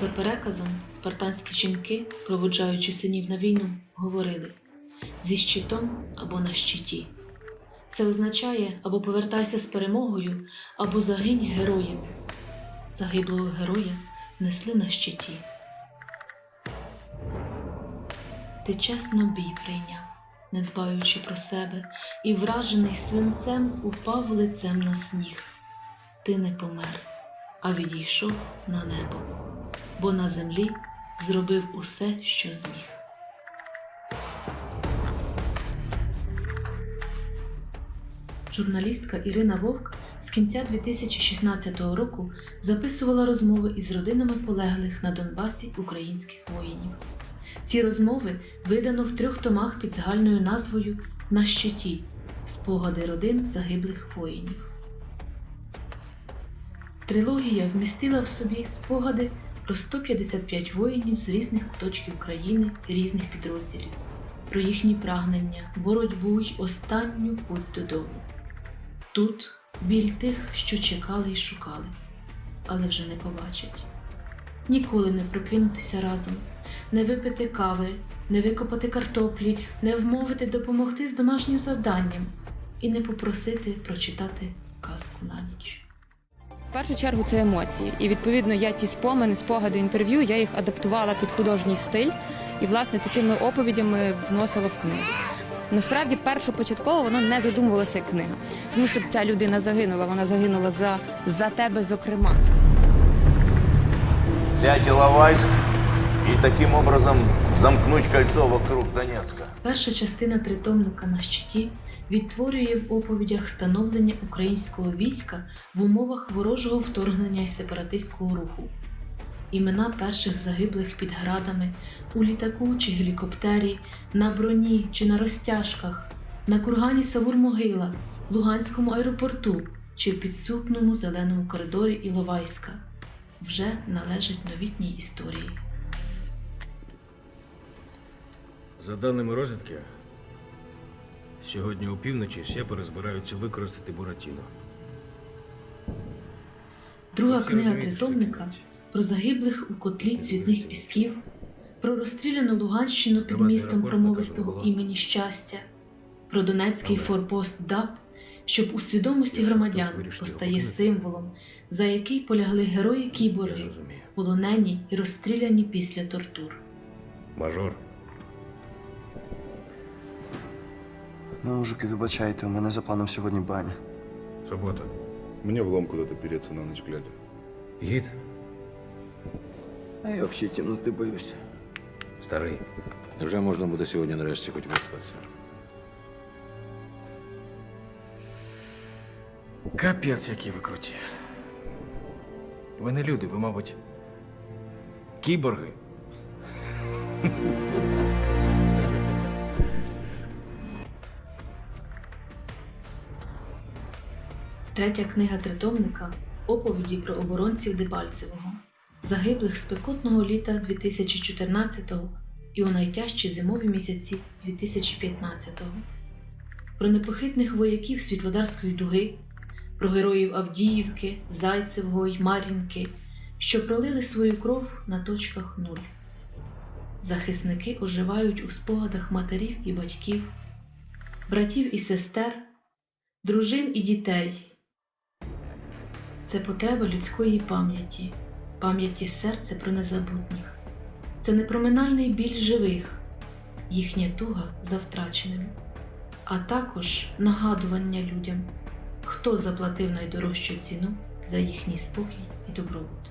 За переказом, спартанські жінки, проводжаючи синів на війну, говорили зі щитом або на щиті. Це означає або повертайся з перемогою, або загинь героєм. Загиблого героя несли на щиті. Ти чесно бій прийняв, не дбаючи про себе, і вражений свинцем упав лицем на сніг. Ти не помер, а відійшов на небо, бо на землі зробив усе, що зміг. Журналістка Ірина Вовк з кінця 2016 року записувала розмови із родинами полеглих на Донбасі українських воїнів. Ці розмови видано в трьох томах під загальною назвою На щиті спогади родин загиблих воїнів. Трилогія вмістила в собі спогади про 155 воїнів з різних куточків країни і різних підрозділів, про їхні прагнення, боротьбу й останню путь додому. Тут біль тих, що чекали й шукали, але вже не побачать. Ніколи не прокинутися разом, не випити кави, не викопати картоплі, не вмовити допомогти з домашнім завданням і не попросити прочитати казку на ніч. Першу чергу це емоції. І відповідно я ті спомини, спогади, інтерв'ю, я їх адаптувала під художній стиль і, власне, такими оповідями вносила в книгу. Насправді, першопочатково воно не задумувалося як книга, тому що ця людина загинула, вона загинула за, за тебе, зокрема. взять Иловайск и таким образом замкнуть кольцо вокруг Донецка. Перша частина тритомника на щиті відтворює в оповідях становлення українського війська в умовах ворожого вторгнення і сепаратистського руху. Імена перших загиблих під градами, у літаку чи гелікоптері, на броні чи на розтяжках, на кургані Савур-Могила, Луганському аеропорту чи в підступному зеленому коридорі Іловайська вже належать новітній історії. За даними розвідки, сьогодні опівночі сепари збираються використати Буратіно. Друга книга тритомника про загиблих у котлі цвітних пісків, про розстріляну Луганщину під містом промовистого імені щастя, про Донецький форпост ДАП, щоб у свідомості громадян постає символом, за який полягли герої кіборги, полонені і розстріляні після тортур. Мажор, Ну, мужики, вибачайте, у мене за планом сьогодні баня. субота. Мне в лом куда-то переться на ночь глядя. Гід, А я взагалі темноти боюсь. старий. Вже можна буде сьогодні нарешті хоч виспатися. Капець, які ви круті. Ви не люди, ви, мабуть, кіборги. Третя книга тритомника оповіді про оборонців Дебальцевого, загиблих спекотного літа 2014-го і у найтяжчі зимові місяці 2015-го, про непохитних вояків Світлодарської дуги, про героїв Авдіївки, Зайцевого й Мар'їнки, що пролили свою кров на точках нуль. Захисники оживають у спогадах матерів і батьків, братів і сестер, дружин і дітей. Це потреба людської пам'яті, пам'яті серця про незабутніх. Це непроминальний біль живих, їхня туга за втраченим, а також нагадування людям, хто заплатив найдорожчу ціну за їхній спокій і добробут.